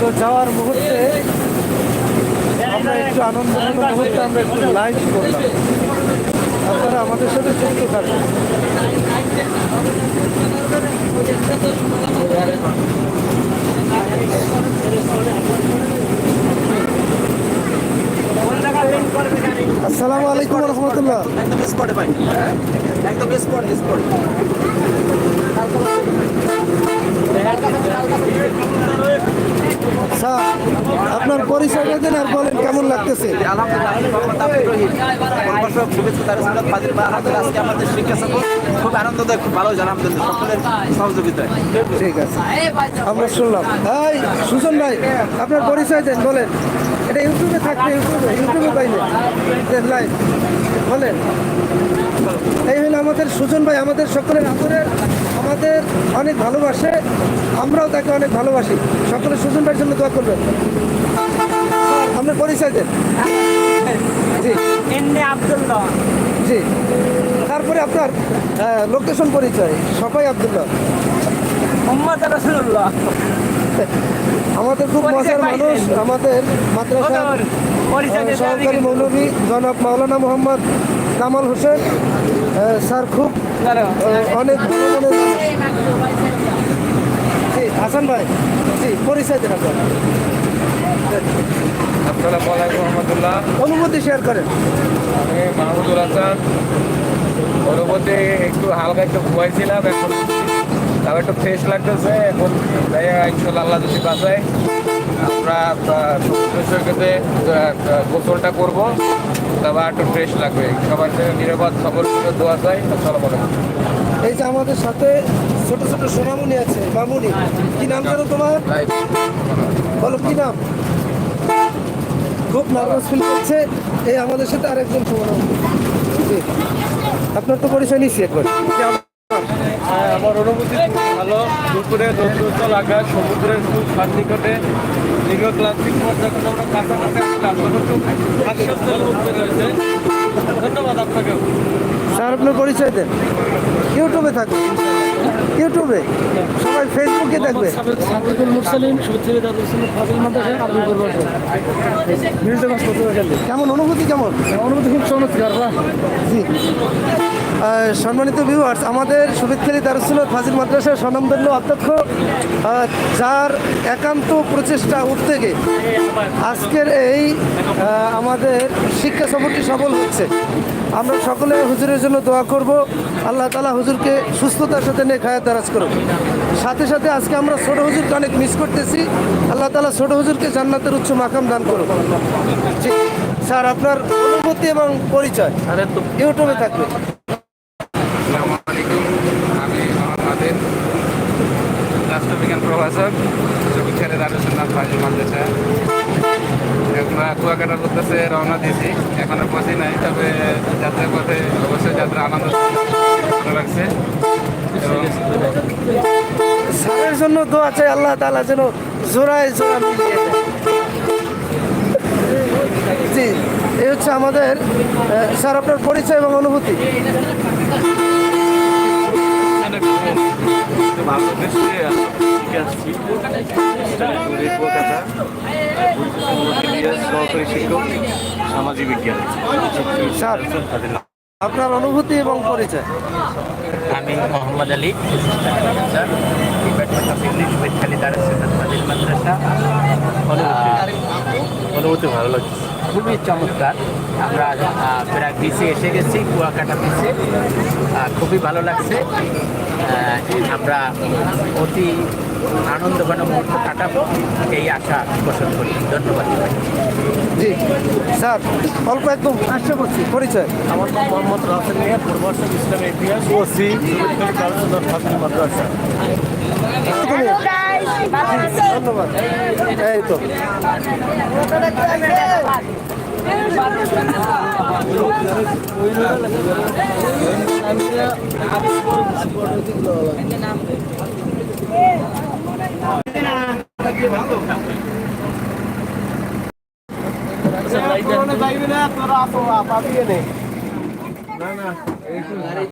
তো যাওয়ার মুহূর্তে আমরা একটু আনন্দঘন মুহূর্তে আমরা একটু লাইভ করলাম। আপনারা আমাদের সাথে যুক্ত থাকুন। আসসালামু আলাইকুম রহমতুল্লাহ। একদম স্পটে ভাই একদম স্পট স্পট স্যার আপনার পরিচয়টা দেন আর বলেন কেমন লাগতেছে? খুব আনন্দদায়ক খুব ভালো সকলের সহযোগিতায়। ঠিক আছে। আমরা শুনলাম। এই সুজন ভাই আপনার পরিচয় দেন বলেন। এটা ইউটিউবে থাকবে ইউটিউবে ইউটিউবে পাইলে লাইভ বলেন। এই হলো আমাদের সুজন ভাই আমাদের সকলের আদরের আমাদের অনেক ভালোবাসে। আমরাও তাকে অনেক ভালোবাসি। সকলে সুজন ভাইয়ের জন্য দোয়া করবেন। আপনার পরিচয় দেন। জি। আব্দুল্লাহ জি। তারপরে আপনার লোকেশন পরিচয়। সবাই আবদুল্লাহ মোহাম্মদ রসুল্লাহ আমাদের খুব মজার মানুষ আমাদের দিতে সহকারী মৌলভী জনাব মাওলানা মোহাম্মদ কামাল হোসেন। স্যার খুব। অনেক হাসান ভাই জি পরিচয় দেন আপনার। আসসালামু আলাইকুম রহমতুল্লাহ। অনুভূতি শেয়ার করেন। আমি মাহমুদুল হাসান। অনুভূতি একটু হালকা একটু ঘুমাইছিলাম এখন তাও একটু ফ্রেশ লাগতেছে এখন তাই ইনশাল্লাহ আল্লাহ যদি বাঁচায় আমরা সৈকতে গোসলটা করব তারপর একটু ফ্রেশ লাগবে। সবার জন্য নিরাপদ সকল দোয়া চাই আসসালামু আলাইকুম। এই যে আমাদের সাথে ছোট ছোট সোনামুনি আছে মামুনি। কি নাম জানো তোমার? বলো কি নাম? খুব নার্ভাস ফিল করছে। এই আমাদের সাথে আরেকজন সোনামণি। জি। আপনার তো পরিচয় নিচ্ছি একবার। হ্যাঁ আমার অনুভূতি খুব ভালো। দুপুরে রৌদ্রোজ্জ্বল আকাশ সমুদ্রের খুব নিকটে দীর্ঘ ক্লান্তিক যখন আমরা কাছাকাছি আসলাম তখন খুব আশ্বস্তের মধ্যে রয়েছে ধন্যবাদ আপনাকে স্যার আপনার পরিচয় দেন। ইউটিউবে থাকুন ইউটিউবে? সবাই ফেসবুকে দেখবে কেমন? অনুভূতি কেমন? অনুভূতি খুব চমৎকার জি। সম্মানিত ভিউয়ার্স আমাদের সুবিদখালী দারুসুল ফাজিল মাদ্রাসার স্বনামধন্য অধ্যক্ষ যার একান্ত প্রচেষ্টা উদ্যোগে আজকের এই আমাদের শিক্ষা সফরটি সফল হচ্ছে। আমরা সকলে হুজুরের জন্য দোয়া করব। আল্লাহ তালা হুজুরকে সুস্থতার সাথে নিয়ে খায়াত দারাজ করুন সাথে সাথে আজকে আমরা ছোট হুজুরকে অনেক মিস করতেছি। আল্লাহ তালা ছোট হুজুরকে জান্নাতের উচ্চ মাকাম দান করুন স্যার আপনার অনুভূতি এবং পরিচয় ইউটিউবে থাকবে। রাষ্ট্রবিজ্ঞান প্রভাষক উদ্দেশ্যে রওনা দিয়েছি। এখনও পৌঁছি নাই তবে যাত্রার পথে অবশ্যই যাত্রা আনন্দ ভালো লাগছে এবং স্যারের জন্য দোয়া চাই, আল্লাহ তাআলা যেন জোড়ায় জোড়া জি, এই হচ্ছে আমাদের স্যার, আপনার পরিচয় এবং অনুভূতি। স্যার, আপনার অনুভূতি এবং পরিচয়। আমি মোহাম্মদ আলী। মাদ্রাসা। অনুভূতি ভালো লাগছে। খুবই চমৎকার। আমরা প্রায় বিচে এসে গেছি কুয়াকাটা বিচে খুবই ভালো লাগছে। আমরা অতি আনন্দঘন মুহূর্ত কাটাবো। এই আশা পোষণ করি। ধন্যবাদ। জি। স্যার অল্প একদম আসছে বলছি পরিচয়। আমার নাম মোহাম্মদ রাসেল মিয়া পূর্বাঞ্চল ইসলামের ইতিহাস ও সি মাদ্রাসা এই তো। তোরা আসো পাবি